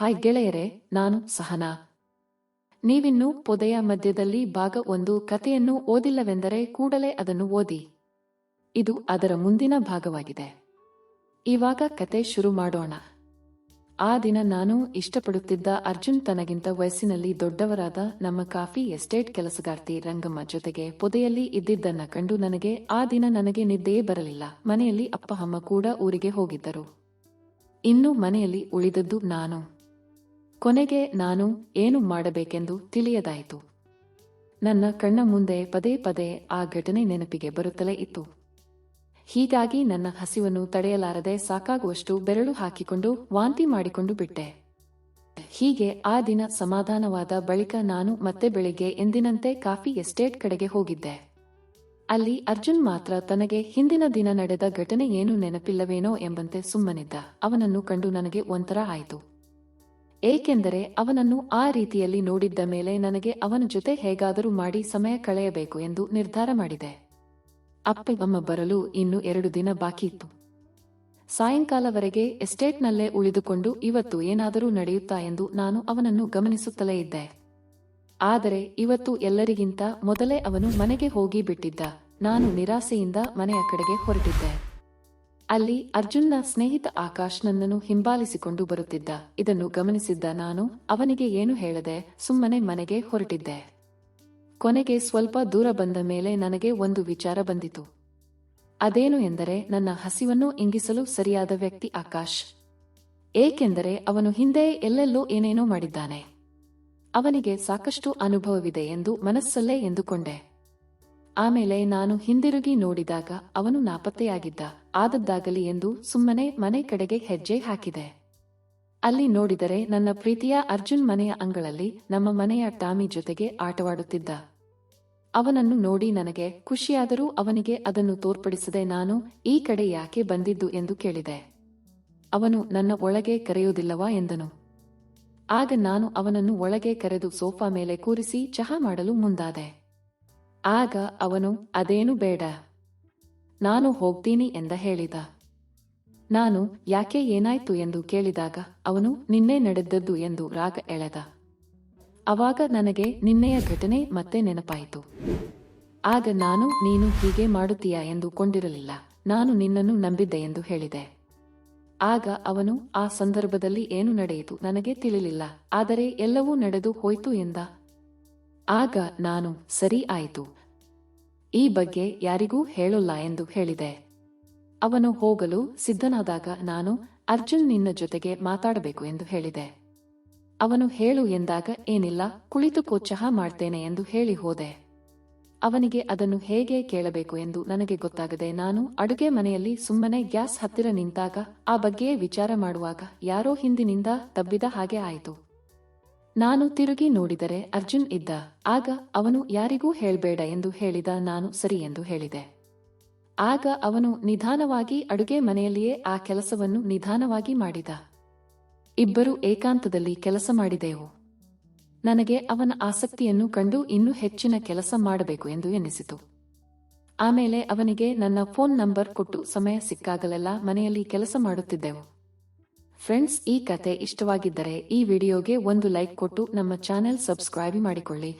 Hi ಗೆಳೆಯರೆ, ನಾನು ಸಹನಾ. ನೀವಿನ್ನೂ ಪೊದೆಯ ಮಧ್ಯದಲ್ಲಿ ಭಾಗ ಒಂದು ಕಥೆಯನ್ನು ಓದಿಲ್ಲವೆಂದರೆ ಕೂಡಲೇ ಅದನ್ನು ಓದಿ. ಇದು ಅದರ ಮುಂದಿನ ಭಾಗವಾಗಿದೆ. ಇವಾಗ ಕತೆ ಶುರು ಮಾಡೋಣ. ಆ ದಿನ ನಾನು ಇಷ್ಟಪಡುತ್ತಿದ್ದ ಅರ್ಜುನ್ ತನಗಿಂತ ವಯಸ್ಸಿನಲ್ಲಿ ದೊಡ್ಡವರಾದ ನಮ್ಮ ಕಾಫಿ ಎಸ್ಟೇಟ್ ಕೆಲಸಗಾರ್ತಿ ರಂಗಮ್ಮ ಜೊತೆಗೆ ಪೊದೆಯಲ್ಲಿ ಇದ್ದಿದ್ದನ್ನ ಕಂಡು ನನಗೆ ಆ ದಿನ ನನಗೆ ನಿದ್ದೆಯೇ ಬರಲಿಲ್ಲ. ಮನೆಯಲ್ಲಿ ಅಪ್ಪ ಅಮ್ಮ ಕೂಡ ಊರಿಗೆ ಹೋಗಿದ್ದರು. ಇನ್ನು ಮನೆಯಲ್ಲಿ ಉಳಿದದ್ದು ನಾನು. ಕೊನೆಗೆ ನಾನು ಏನು ಮಾಡಬೇಕೆಂದು ತಿಳಿಯದಾಯಿತು. ನನ್ನ ಕಣ್ಣ ಮುಂದೆ ಪದೇ ಪದೇ ಆ ಘಟನೆ ನೆನಪಿಗೆ ಬರುತ್ತಲೇ ಇತ್ತು. ಹೀಗಾಗಿ ನನ್ನ ಹಸಿವನ್ನು ತಡೆಯಲಾರದೆ ಸಾಕಾಗುವಷ್ಟು ಬೆರಳು ಹಾಕಿಕೊಂಡು ವಾಂತಿ ಮಾಡಿಕೊಂಡು ಬಿಟ್ಟೆ. ಹೀಗೆ ಆ ದಿನ ಸಮಾಧಾನವಾದ ಬಳಿಕ ನಾನು ಮತ್ತೆ ಬೆಳಿಗ್ಗೆ ಎಂದಿನಂತೆ ಕಾಫಿ ಎಸ್ಟೇಟ್ ಕಡೆಗೆ ಹೋಗಿದ್ದೆ. ಅಲ್ಲಿ ಅರ್ಜುನ್ ಮಾತ್ರ ತನಗೆ ಹಿಂದಿನ ದಿನ ನಡೆದ ಘಟನೆ ಏನು ನೆನಪಿಲ್ಲವೇನೋ ಎಂಬಂತೆ ಸುಮ್ಮನಿದ್ದ. ಅವನನ್ನು ಕಂಡು ನನಗೆ ಒಂಥರ ಆಯಿತು. ಏಕೆಂದರೆ ಅವನನ್ನು ಆ ರೀತಿಯಲ್ಲಿ ನೋಡಿದ್ದ ಮೇಲೆ ನನಗೆ ಅವನ ಜೊತೆ ಹೇಗಾದರೂ ಮಾಡಿ ಸಮಯ ಕಳೆಯಬೇಕು ಎಂದು ನಿರ್ಧಾರ ಮಾಡಿದೆ. ಅಪ್ಪ ಅಮ್ಮ ಬರಲು ಇನ್ನು ಎರಡು ದಿನ ಬಾಕಿ ಇತ್ತು. ಸಾಯಂಕಾಲವರೆಗೆ ಎಸ್ಟೇಟ್ನಲ್ಲೇ ಉಳಿದುಕೊಂಡು ಇವತ್ತು ಏನಾದರೂ ನಡೆಯುತ್ತಾ ಎಂದು ನಾನು ಅವನನ್ನು ಗಮನಿಸುತ್ತಲೇ ಇದ್ದೆ. ಆದರೆ ಇವತ್ತು ಎಲ್ಲರಿಗಿಂತ ಮೊದಲೇ ಅವನು ಮನೆಗೆ ಹೋಗಿ ಬಿಟ್ಟಿದ್ದ. ನಾನು ನಿರಾಸೆಯಿಂದ ಮನೆಯ ಕಡೆಗೆ ಹೊರಟಿದ್ದೆ. ಅಲ್ಲಿ ಅರ್ಜುನ್ನ ಸ್ನೇಹಿತ ಆಕಾಶ್ ನನ್ನನ್ನು ಹಿಂಬಾಲಿಸಿಕೊಂಡು ಬರುತ್ತಿದ್ದ. ಇದನ್ನು ಗಮನಿಸಿದ್ದ ನಾನು, ಅವನಿಗೆ ಏನು ಹೇಳದೆ ಸುಮ್ಮನೆ ಮನೆಗೆ ಹೊರಟಿದ್ದೆ. ಕೊನೆಗೆ ಸ್ವಲ್ಪ ದೂರ ಬಂದ ಮೇಲೆ ನನಗೆ ಒಂದು ವಿಚಾರ ಬಂದಿತು. ಅದೇನು ಎಂದರೆ, ನನ್ನ ಹಸಿವನ್ನು ಇಂಗಿಸಲು ಸರಿಯಾದ ವ್ಯಕ್ತಿ ಆಕಾಶ್. ಏಕೆಂದರೆ, ಅವನು ಹಿಂದೆ ಎಲ್ಲೆಲ್ಲೋ ಏನೇನೋ ಮಾಡಿದ್ದಾನೆ. ಅವನಿಗೆ ಸಾಕಷ್ಟು ಅನುಭವವಿದೆ ಎಂದು ಮನಸ್ಸಲ್ಲೇ ಎಂದುಕೊಂಡೆ. ಆಮೇಲೆ ನಾನು ಹಿಂದಿರುಗಿ ನೋಡಿದಾಗ ಅವನು ನಾಪತ್ತೆಯಾಗಿದ್ದ. ಆದದ್ದಾಗಲಿ ಎಂದು ಸುಮ್ಮನೆ ಮನೆ ಕಡೆಗೆ ಹೆಜ್ಜೆ ಹಾಕಿದೆ. ಅಲ್ಲಿ ನೋಡಿದರೆ ನನ್ನ ಪ್ರೀತಿಯ ಅರ್ಜುನ್ ಮನೆಯ ಅಂಗಳಲ್ಲಿ ನಮ್ಮ ಮನೆಯ ಟಾಮಿ ಜೊತೆಗೆ ಆಟವಾಡುತ್ತಿದ್ದ. ಅವನನ್ನು ನೋಡಿ ನನಗೆ ಖುಷಿಯಾದರೂ ಅವನಿಗೆ ಅದನ್ನು ತೋರ್ಪಡಿಸದೆ ನಾನು ಈ ಕಡೆ ಯಾಕೆ ಬಂದಿದ್ದು ಎಂದು ಕೇಳಿದೆ. ಅವನು ನನ್ನ ಒಳಗೆ ಕರೆಯುವುದಿಲ್ಲವಾ ಎಂದನು. ಆಗ ನಾನು ಅವನನ್ನು ಒಳಗೆ ಕರೆದು ಸೋಫಾ ಮೇಲೆ ಕೂರಿಸಿ ಚಹಾ ಮಾಡಲು ಮುಂದಾದೆ. ಆಗ ಅವನು, ಅದೇನು ಬೇಡ. ನಾನು ಹೋಗ್ತೀನಿ ಎಂದ ಹೇಳಿದ. ನಾನು ಯಾಕೆ ಏನಾಯ್ತು ಎಂದು ಕೇಳಿದಾಗ, ಅವನು ನಿನ್ನೆ ನಡೆದದ್ದು ಎಂದು ರಾಗ ಎಳೆದ. ಅವಾಗ ನನಗೆ ನಿನ್ನೆಯ ಘಟನೆ ಮತ್ತೆ ನೆನಪಾಯಿತು. ಆಗ ನಾನು ನೀನು ಹೀಗೆ ಮಾಡುತ್ತೀಯಾ ಎಂದು ಕೊಂಡಿರಲಿಲ್ಲ. ನಾನು ನಿನ್ನನ್ನು ನಂಬಿದ್ದೆ ಎಂದು ಹೇಳಿದೆ. ಆಗ ಅವನು, ಆ ಸಂದರ್ಭದಲ್ಲಿ ಏನು ನಡೆಯಿತು ನನಗೆ ತಿಳಿಲಿಲ್ಲ. ಆದರೆ ಎಲ್ಲವೂ ನಡೆದು ಹೋಯ್ತು ಎಂದ. ಆಗ ನಾನು, ಸರಿ ಆಯಿತು. ಈ ಬಗ್ಗೆ ಯಾರಿಗೂ ಹೇಳೋಲ್ಲ ಎಂದು ಹೇಳಿದೆ. ಅವನು ಹೋಗಲು ಸಿದ್ಧನಾದಾಗ ನಾನು, ಅರ್ಜುನ್ ನಿನ್ನ ಜೊತೆಗೆ ಮಾತಾಡಬೇಕು ಎಂದು ಹೇಳಿದೆ. ಅವನು ಹೇಳು ಎಂದಾಗ, ಏನಿಲ್ಲ ಕುಳಿತುಕೋ ಚಹಾ ಮಾಡ್ತೇನೆ ಎಂದು ಹೇಳಿ ಹೋದೆ. ಅವನಿಗೆ ಅದನ್ನು ಹೇಗೆ ಕೇಳಬೇಕು ಎಂದು ನನಗೆ ಗೊತ್ತಾಗದೆ ನಾನು ಅಡುಗೆ ಮನೆಯಲ್ಲಿ ಸುಮ್ಮನೆ ಗ್ಯಾಸ್ ಹತ್ತಿರ ನಿಂತಾಗ, ಆ ಬಗ್ಗೆಯೇ ವಿಚಾರ ಮಾಡುವಾಗ ಯಾರೋ ಹಿಂದಿನಿಂದ ತಬ್ಬಿದ ಹಾಗೆ ಆಯಿತು. ನಾನು ತಿರುಗಿ ನೋಡಿದರೆ ಅರ್ಜುನ್ ಇದ್ದ. ಆಗ ಅವನು ಯಾರಿಗೂ ಹೇಳಬೇಡ ಎಂದು ಹೇಳಿದ ನಾನು ಸರಿ ಎಂದು ಹೇಳಿದೆ. ಆಗ ಅವನು ನಿಧಾನವಾಗಿ ಅಡುಗೆ ಮನೆಯಲ್ಲಿಯೇ ಆ ಕೆಲಸವನ್ನು ನಿಧಾನವಾಗಿ ಮಾಡಿದ. ಇಬ್ಬರು ಏಕಾಂತದಲ್ಲಿ ಕೆಲಸ ಮಾಡಿದೆವು. ನನಗೆ ಅವನ ಆಸಕ್ತಿಯನ್ನು ಕಂಡು ಇನ್ನೂ ಹೆಚ್ಚಿನ ಕೆಲಸ ಮಾಡಬೇಕು ಎಂದು ಎನಿಸಿತು. ಆಮೇಲೆ ಅವನಿಗೆ ನನ್ನ ಫೋನ್ ನಂಬರ್ ಕೊಟ್ಟು ಸಮಯ ಸಿಕ್ಕಾಗಲೆಲ್ಲ ಮನೆಯಲ್ಲಿ ಕೆಲಸ ಮಾಡುತ್ತಿದ್ದೆವು. ಫ್ರೆಂಡ್ಸ್ ಈ ಕತೆ ಇಷ್ಟವಾಗಿದ್ದರೆ ಈ ವಿಡಿಯೋಗೆ ಒಂದು ಲೈಕ್ ಕೊಟ್ಟು ನಮ್ಮ ಚಾನೆಲ್ ಸಬ್ಸ್ಕ್ರೈಬ್ ಮಾಡಿಕೊಳ್ಳಿ.